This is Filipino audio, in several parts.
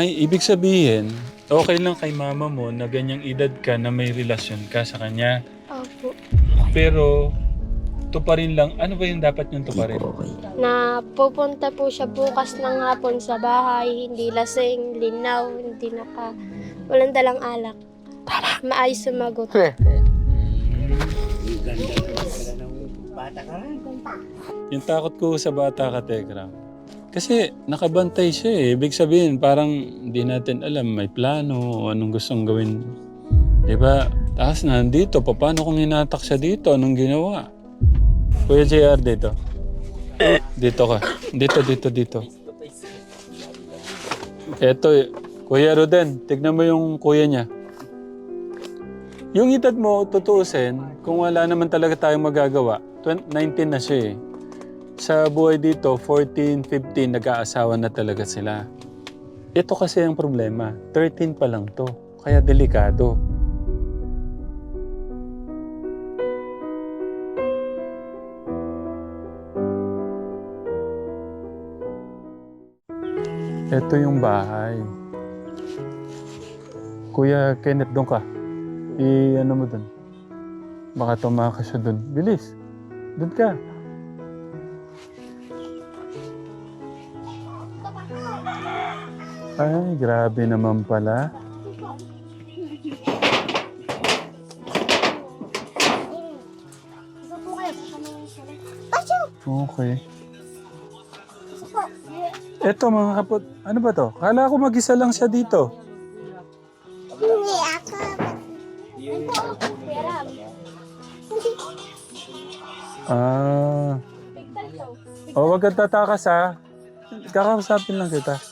Ay, ibig sabihin, okay lang kay mama mo na ganyang edad ka na may relasyon ka sa kanya. Opo. Pero, tuparin lang. Ano ba yung dapat niyong tuparin? Na pupunta po siya bukas ng hapon sa bahay, hindi lasing, linaw, hindi naka... Walang dalang alak. Maayos sumagot. Yung takot ko sa bata ka, Tegram. Kasi nakabantay siya eh. Ibig sabihin, parang hindi natin alam, may plano, o anong gustong gawin. Di ba? Tapos nandito, paano kung hinatak siya dito? Anong ginawa? Kuya JR dito. Dito ka. Dito, dito, dito. Eto. Kuya Roden, tignan mo yung kuya niya. Yung edad mo, tutuusin, kung wala naman talaga tayong magagawa, 20, 19 na siya eh. Sa buhay dito, 14, 15, nag-aasawa na talaga sila. Ito kasi ang problema, 13 pa lang to, kaya delikado. Ito yung bahay. Kuya Kenneth, doon ka. I-ano mo doon. Baka tumakas siya doon. Bilis. Doon ka. Ay, grabe naman pala. Okay. Eto mga kapot, ano ba to? Kala ko mag-isa lang siya dito. Hindi ako. Ah. O, wag kang tatakas ha. Kakausapin lang kita.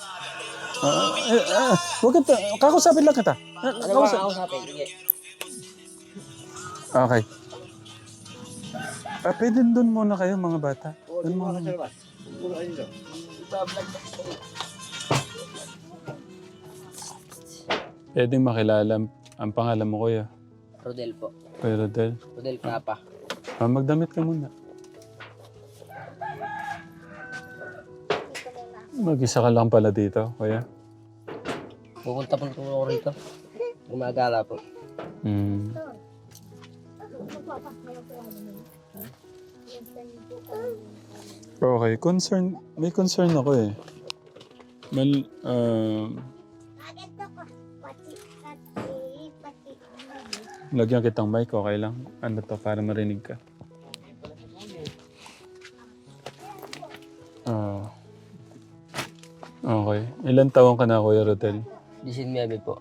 Ah, eh, ah, wag lang kita. Ah, Kakausap. Okay. Ah, pwede doon muna kayo mga bata. Doon muna. Pwede makilala ang pangalan mo kuya. Rodel po. Kuya Rodel. Rodel Kapa. Ah, magdamit ka muna. Mag-isa ka lang pala dito, kuya. Pupunta po po ako rito. Gumagala po. Hmm. Okay, concern, may concern ako eh. Mal, ah, lagyan kitang mic, okay lang? Ano to, para marinig ka. Ah. okay. Ilan taon ka na, Kuya Rotel? 19 po.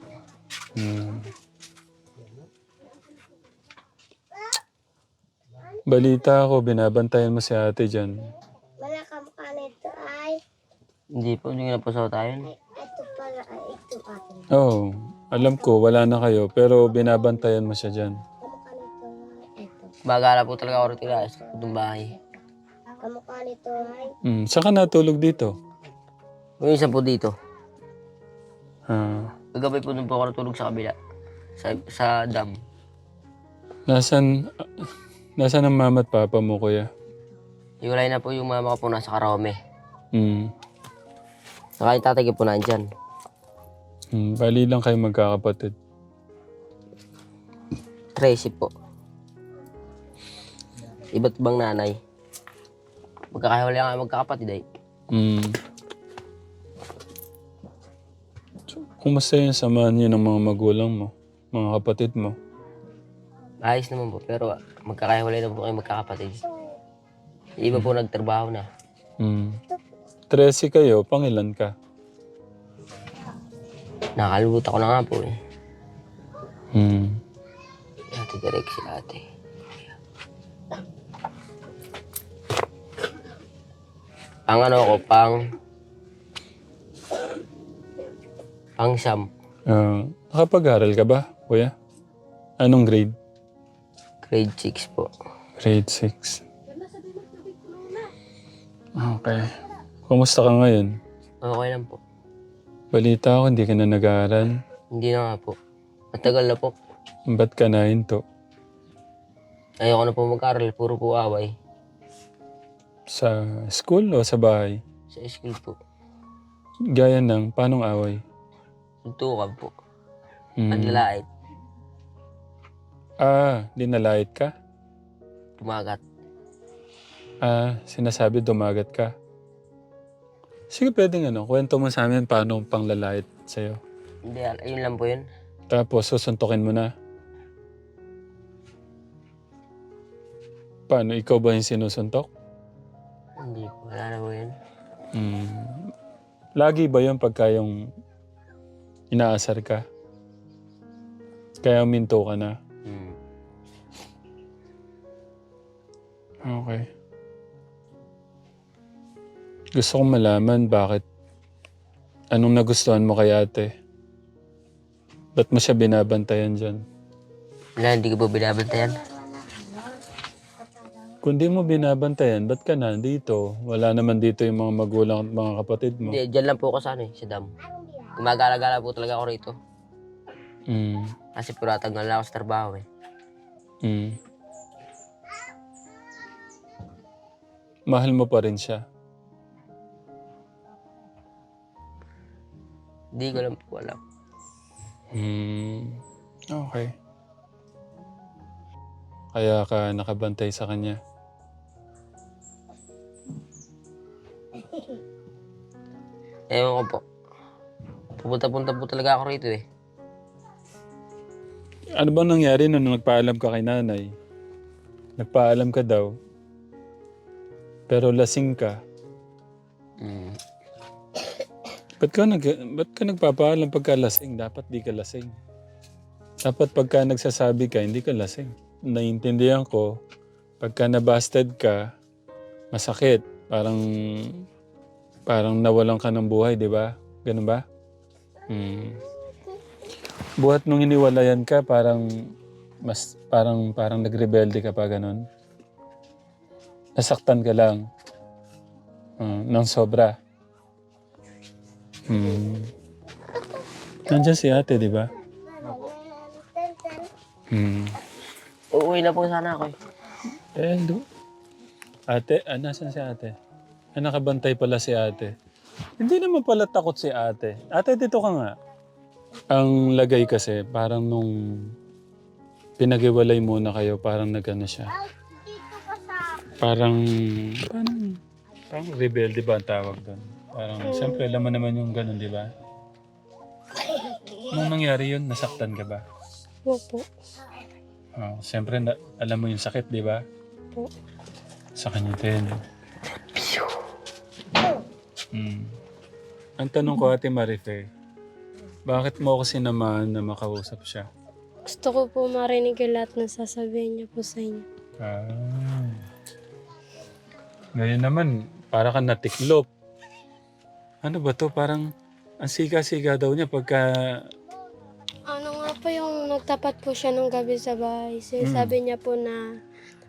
Hmm. Balita ako, binabantayan mo si ate dyan. Wala ka mukha nito ay, Hindi po, hindi na po sa tayo. ito pala ay ito akin. Oo, oh, alam ko, wala na kayo, pero binabantayan mo siya dyan. Kamukha nito ay ito. Gumagala po talaga ako rito guys. Itong bahay. Kamukha nito ay, Hmm, saan ka natulog dito? Yung isa po dito. Ah, Kagabi po doon po ako natulog sa kabila. Sa, sa dam. nasan, nasan ang mama at papa mo, kuya? Iwalay na po yung mama ko po nasa Karome. Hmm. Saka yung tatay ko po nandyan. hmm. Bali lang kayo magkakapatid. Tracy po. Iba't ibang nanay. Magkakahiwalay nga magkakapatid ay. Hmm. Kumusta yung samahan niyo ng mga magulang mo, mga kapatid mo? Ayos naman po, pero magkakahiwalay na po kayo magkakapatid. Yung Iba po nagtrabaho na. Hmm. Tresi kayo, pangilan ka? Nakalimutan ko na nga po eh. Hmm. Ate direct si ate. Pang ano ko, pang... Pang siyam. Ah, nakapag-aral ka ba, kuya? Anong grade? Grade 6 po. Grade 6. Okay. Kumusta ka ngayon? Okay lang po. Balita ko, hindi ka na nag-aaral. Hindi na nga po. Matagal na po. Ba't ka na hinto? Ayoko na po mag-aral. Puro po away. Sa school o sa bahay? Sa school po. Gaya ng, paanong away? Tuntukan po. Mm. Panlalait. Ah, dinalait ka? Tumagat. Ah, sinasabi dumagat ka. Sige, pwedeng ano, kwento mo sa amin paano ang panglalait sa'yo. Hindi, al- ayun lang po yun. Tapos susuntukin mo na. Paano, ikaw ba yung sinusuntok? Hindi po, wala na po yun. Mm. Lagi ba yun pagka yung inaasar ka? Kaya minto ka na? Hmm. Okay. Gusto kong malaman bakit anong nagustuhan mo kay ate? Ba't mo siya binabantayan dyan? Wala, hindi ko po binabantayan. Kung di mo binabantayan, ba't ka nandito? Wala naman dito yung mga magulang at mga kapatid mo. Hindi, dyan lang po ako sa ano eh, sa dam. Gumagala-gala po talaga ako rito. Mm. Kasi puratanggal na ako sa trabaho eh. Mm. Mahal mo pa rin siya. Hindi ko lang po alam. Hmm. Okay. Kaya ka nakabantay sa kanya. Ewan ko po. Pupunta-punta po talaga ako rito eh. Ano bang nangyari nung nagpaalam ka kay nanay? Nagpaalam ka daw. Pero lasing ka. Hmm. Ba't ka, nag, ba't ka nagpapaalam pagka lasing? Dapat di ka lasing. Dapat pagka nagsasabi ka, hindi ka lasing. Naiintindihan ko, pagka nabasted ka, masakit. Parang, parang nawalan ka ng buhay, di ba? Ganun ba? Hmm. Buhat nung iniwalayan ka, parang, mas, parang, parang nagrebelde ka pa, ganun. Nasaktan ka lang. Uh, ng sobra. Hmm. Nandiyan si ate, di ba? Hmm. Uuwi na po sana ako eh. Eh, do. Ate, ah, nasan si ate? Ah, nakabantay pala si ate. Hindi naman pala takot si ate. Ate, dito ka nga. Ang lagay kasi, parang nung pinag-iwalay muna kayo, parang nagano siya. Parang, parang, parang rebelde ba ang tawag doon? Parang, siyempre, alam mo naman yung ganun, di ba? Nung nangyari yun, nasaktan ka ba? Opo. Oh, siyempre, na, alam mo yung sakit, di ba? Po. Sa kanya din. Mm. Ang tanong ko, Ate Marife, bakit mo ako sinamahan na makausap siya? Gusto ko po marinig yung lahat ng sasabihin niya po sa inyo. Ah. Ngayon naman, para ka natiklop. Ano ba to? Parang ang siga-siga daw niya pagka... Ano nga po yung nagtapat po siya nung gabi sa bahay. Sabi niya po na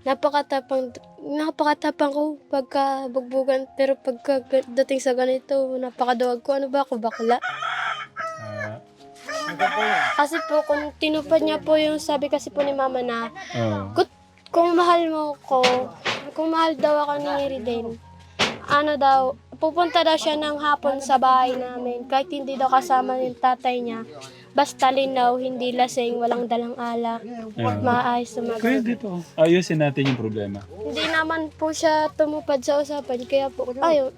napakatapang napakatapang ko pagka bugbugan pero pagka dating sa ganito napakaduwag ko. Ano ba ako bakla? Kasi po kung tinupad niya po yung sabi kasi po ni mama na oh. kung, kung mahal mo ko kung mahal daw ako ni Riden ano daw pupunta daw siya ng hapon sa bahay namin kahit hindi daw kasama yung tatay niya basta linaw hindi lasing walang dalang alak Ah. maayos sumagot Kaya dito, ayusin natin yung problema. Hindi naman po siya tumupad sa usapan, kaya po, ayaw,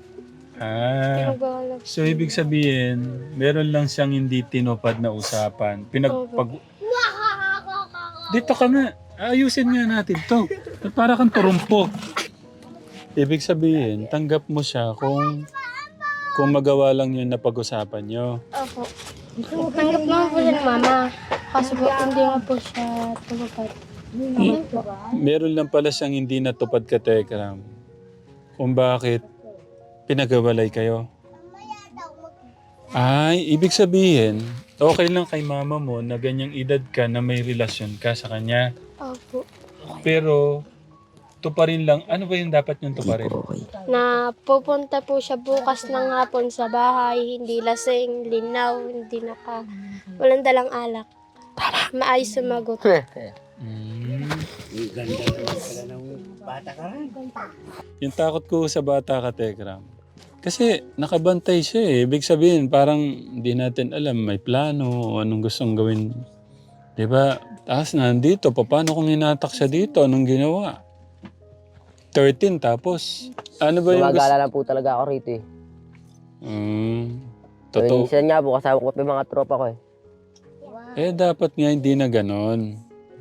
Ah, so ibig sabihin, meron lang siyang hindi tinupad na usapan. Pinagpag... Dito ka nga. Ayusin nga natin to. Para kang turumpo. Ibig sabihin, tanggap mo siya kung kung magawa lang yun na pag-usapan nyo. Opo. Tanggap naman po ni mama. Kaso po, hindi nga po siya tumupad. Po. Meron lang pala siyang hindi natupad ka, Tekram. Kung bakit pinagawalay kayo. Ay, ibig sabihin, okay lang kay mama mo na ganyang edad ka na may relasyon ka sa kanya. Opo. Pero, tuparin lang. Ano ba yung dapat yung tuparin? Na pupunta po siya bukas ng hapon sa bahay, hindi lasing, linaw, hindi naka, walang dalang alak. Maayos sumagot. Mm. Yung takot ko sa bata ka, Tekram. Kasi nakabantay siya eh. Ibig sabihin, parang hindi natin alam, may plano, o anong gustong gawin. Di ba? Tapos nandito, paano kung hinatak siya dito? Anong ginawa? 13 tapos, ano ba yung gusto? Gumagala lang po talaga ako rito eh. Mm, So, totoo. minsan nga po, kasama ko pa yung mga tropa ko eh. Eh, dapat nga hindi na ganon.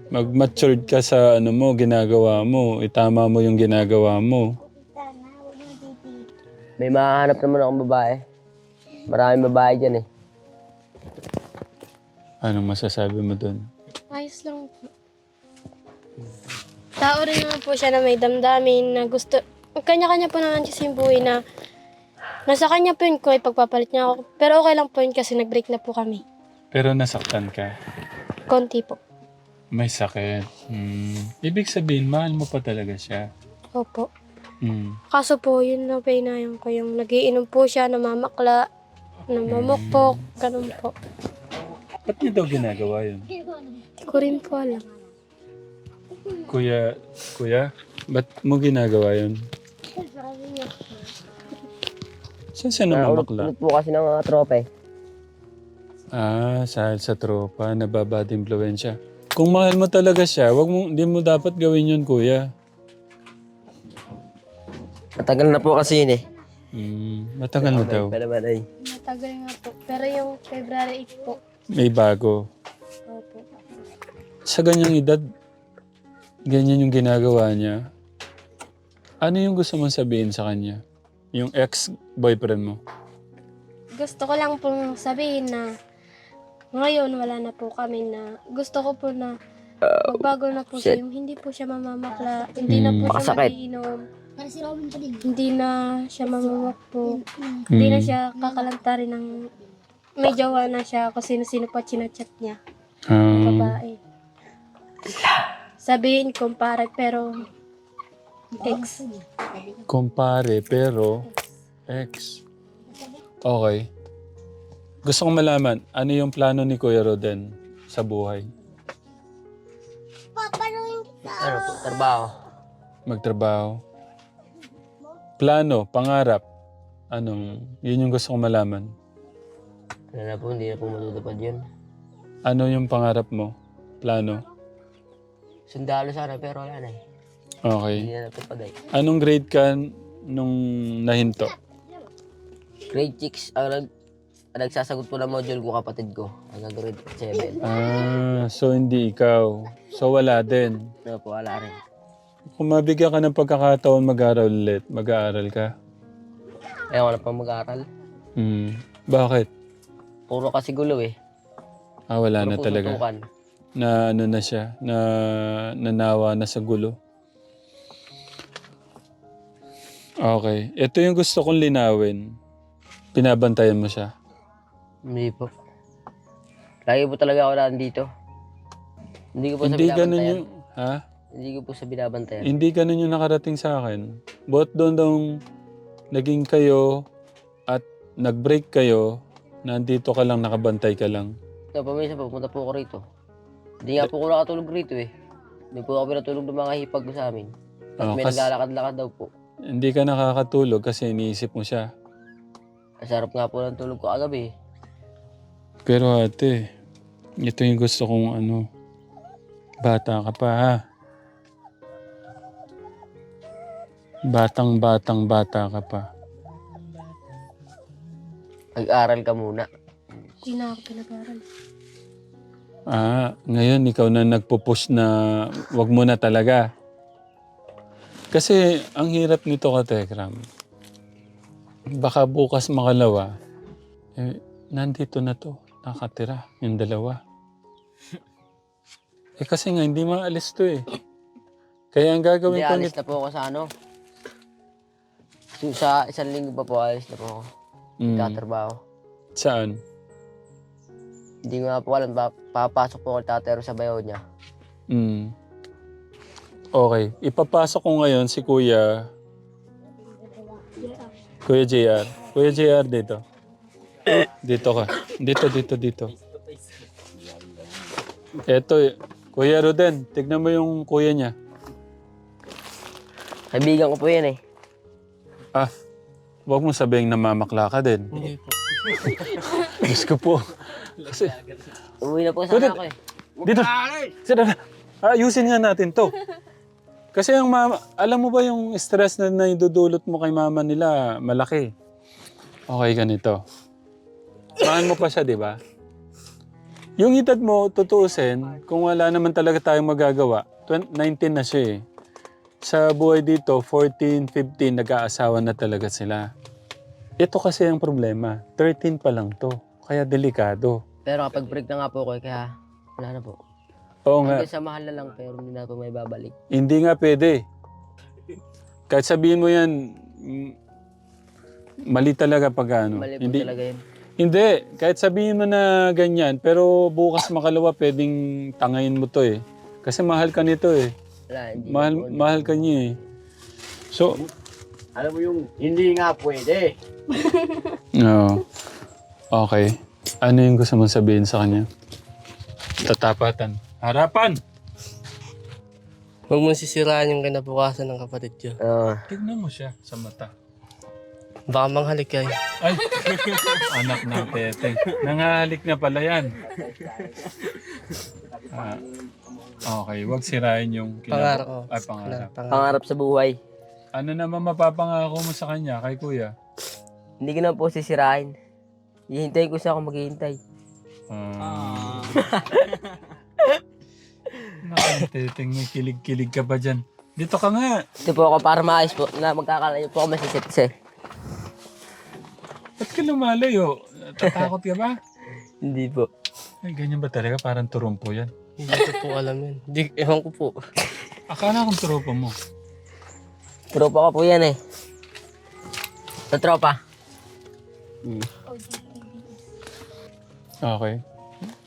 Mag-matured ka sa ano mo, ginagawa mo. Itama mo yung ginagawa mo. May mahanap naman akong babae. Maraming babae dyan eh. Anong masasabi mo dun? Ayos lang po. Tao rin naman po siya na may damdamin na gusto... Kanya-kanya po naman kasi yung buhay na... Nasa kanya po yun kung ipagpapalit niya ako. Pero okay lang po yun kasi nag-break na po kami. Pero nasaktan ka. Konti po. May sakit. Hmm. Ibig sabihin, mahal mo pa talaga siya. Opo. Hmm. Kaso po, yun na painayan ko. Yung nagiinom po siya, namamakla, namamukpok, ganun po. Ba't niya daw ginagawa yun? Hindi ko rin po alam. Kuya, kuya, ba't mo ginagawa yun? Saan siya Naulot namamakla? po kasi ng mga tropa eh. Ah, sa sa tropa, nababad impluensya. Kung mahal mo talaga siya, wag mo, hindi mo dapat gawin yun, kuya. Matagal na po kasi yun eh. Hmm, matagal na daw. Pero naman ay. Matagal nga po. Pero yung February 8 po. May bago. Opo. Sa ganyang edad, ganyan yung ginagawa niya. Ano yung gusto mong sabihin sa kanya? Yung ex-boyfriend mo? Gusto ko lang pong sabihin na ngayon wala na po kami na gusto ko po na magbago na po siya. Yung hindi po siya mamamakla, hindi na po siya Makasakit. magiinom. Hindi na siya mamamukpo. Hindi na Hmm. siya kakalantarin ng may jowa na siya kung sino-sino pa chinachat niya. Ah, Babae. Sabihin kumpare pero ex. kumpare, pero ex. Okay. Gusto kong malaman, ano yung plano ni Kuya Roden sa buhay? Ano po, trabaho. Magtrabaho? Plano, pangarap? Anong, yun yung gusto kong malaman. Ano na po, hindi na po matutupad yun. Ano yung pangarap mo? Plano? Sundalo sana pero wala na eh. Okay. Hindi na eh. Anong grade ka nung nahinto? Grade 6, ang nag, ang nagsasagot po ng module ko kapatid ko. Hanggang grade 7. Ah, so hindi ikaw. So wala din. Ano po, wala rin. Kung mabigyan ka ng pagkakataon mag-aaral ulit, mag-aaral ka? Ayaw ko na pang mag-aaral. Hmm. Bakit? Puro kasi gulo eh. Ah, wala Puro na po talaga. tutukan. Na ano na siya, na nanawa na sa gulo. Okay. Ito yung gusto kong linawin. Pinabantayan mo siya. Hindi po. Lagi po talaga ako nandito. Hindi ko po Hindi sa ganun binabantayan. yung... Ha? Hindi ko po sa binabantayan. Hindi ganun yung nakarating sa akin. Both doon daw naging kayo at nag-break kayo, nandito ka lang, nakabantay ka lang. So, paminsan po, pumunta po ako rito. Hindi nga po ako nakatulog rito eh. Hindi po ako pinatulog ng mga hipag ko sa amin. At Oh, may kas- naglalakad-lakad daw po. Hindi ka nakakatulog kasi iniisip mo siya. Masarap nga po ng tulog ko kagabi. eh. Pero ate, ito yung gusto kong ano, bata ka pa ha. Batang batang bata ka pa. Mag-aral ka muna. Hindi na ako pinag-aral. Ah, ngayon ikaw na nagpo-push na wag mo na talaga. Kasi ang hirap nito ka, Tekram. Baka bukas makalawa, eh, nandito na to, nakatira, yung dalawa. Eh kasi nga, hindi maalis to eh. Kaya ang gagawin Hindi, ko alis nito... na po ako sa ano. Sa isang linggo pa po, alis na po ako. Mm, Tatrabaho. saan? Hindi ko nga po alam, pa- papasok po ako tatero sa bayaw niya. Mm. Okay. Ipapasok ko ngayon si Kuya... Kuya JR. Kuya JR dito. Dito ka. Dito, dito, dito. Eto. Kuya Roden, tignan mo yung kuya niya. Kaibigan ko po yan eh. Ah, Huwag mong sabihin namamakla ka din. Hindi po. Diyos ko po. Kasi, Uwi na po sana ako eh. dito. Sira na. Ayusin nga natin to. Kasi ang mama, alam mo ba yung stress na naidudulot mo kay mama nila, malaki. Okay, ganito. Mahal mo pa siya, di ba? Yung edad mo, tutuusin, kung wala naman talaga tayong magagawa, 20, 19 na siya eh. Sa buhay dito, 14, 15, nag-aasawa na talaga sila. Ito kasi ang problema. 13 pa lang to. Kaya delikado. Pero kapag break na nga po ako eh, kaya wala na po. Oo nga. Hanggang sa mahal na lang pero hindi na po may babalik. Hindi nga pwede. Kahit sabihin mo yan, mm, mali talaga pag ano. Mali po hindi, talaga yun. hindi. Kahit sabihin mo na ganyan, pero bukas makalawa pwedeng tangayin mo to eh. Kasi mahal ka nito eh. Wala, hindi Mahal, po. mahal ka niya eh. So, Alam mo yung hindi nga pwede. no. Okay. Ano yung gusto mong sabihin sa kanya? Tatapatan. Harapan! Huwag mo sisiraan yung kinabukasan ng kapatid ko. Oo. Tignan mo siya sa mata. Baka manghalik kayo. Ay, anak ng tete. Nangahalik na pala yan. Ah, okay, wag sirain yung Pangarap ko. Ay, pangarap. Pangarap. Pangarap sa buhay. Ano naman mapapangako mo sa kanya, kay kuya? Hindi ko na po sisirain. Hihintayin ko siya ako maghihintay. Ah. Naku, teteng, may kilig-kilig ka ba dyan? Dito ka nga. Ito po ako para maayos po na magkakalayo po ako masisipse. Ba't ka lumalayo? Tatakot ka ba? Hindi po. Ay, ganyan ba talaga? Parang turumpo yan. Hindi ko po alam yun. Hindi, ewan ko po. Akala kong turupo mo. Tropa ko po yan eh. Sa tropa. Okay.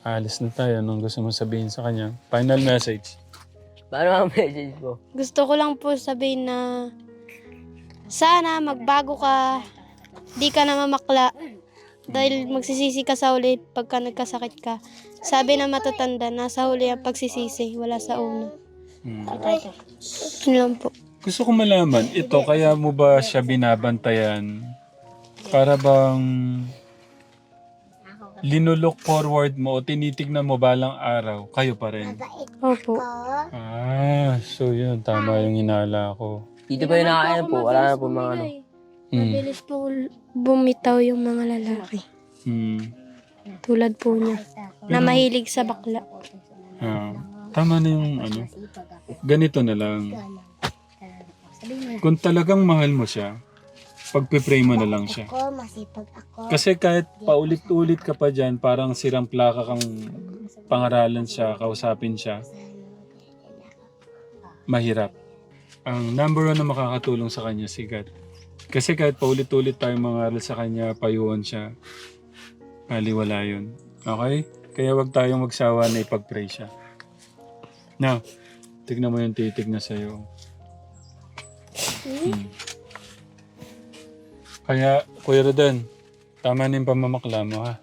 Alis na tayo. Anong gusto mo sabihin sa kanya? Final message. Paano ang message po? Gusto ko lang po sabihin na sana magbago ka, di ka na mamakla, dahil magsisisi ka sa huli pagka nagkasakit ka. Sabi na matatanda, nasa huli ang pagsisisi, wala sa una. Hmm. Yun lang po. Gusto ko malaman, ito, kaya mo ba siya binabantayan? Para bang linulook forward mo o tinitignan mo balang araw, kayo pa rin? Opo. Ah, so yun, tama yung hinala ko. Dito ba yung nakakain po? Wala na po mga ano. Hmm. Mabilis po bumitaw yung mga lalaki. Hmm. Tulad po niya. Na mahilig sa bakla. Ah, tama na yung ano. Ganito na lang. Kung talagang mahal mo siya, pagpipray mo na lang siya. Ako, masipag ako. Kasi kahit paulit-ulit ka pa dyan, parang sirang plaka kang pangaralan siya, kausapin siya, mahirap. Ang number one na makakatulong sa kanya, si God. Kasi kahit paulit-ulit tayo mangaral sa kanya, payuhan siya, maliwala yun. Okay? Kaya wag tayong magsawa na ipag-pray siya. Now, tignan mo yung titig na sa'yo. Hmm. Kaya, Kuya Rodan, tama na yung pamamakla mo ha.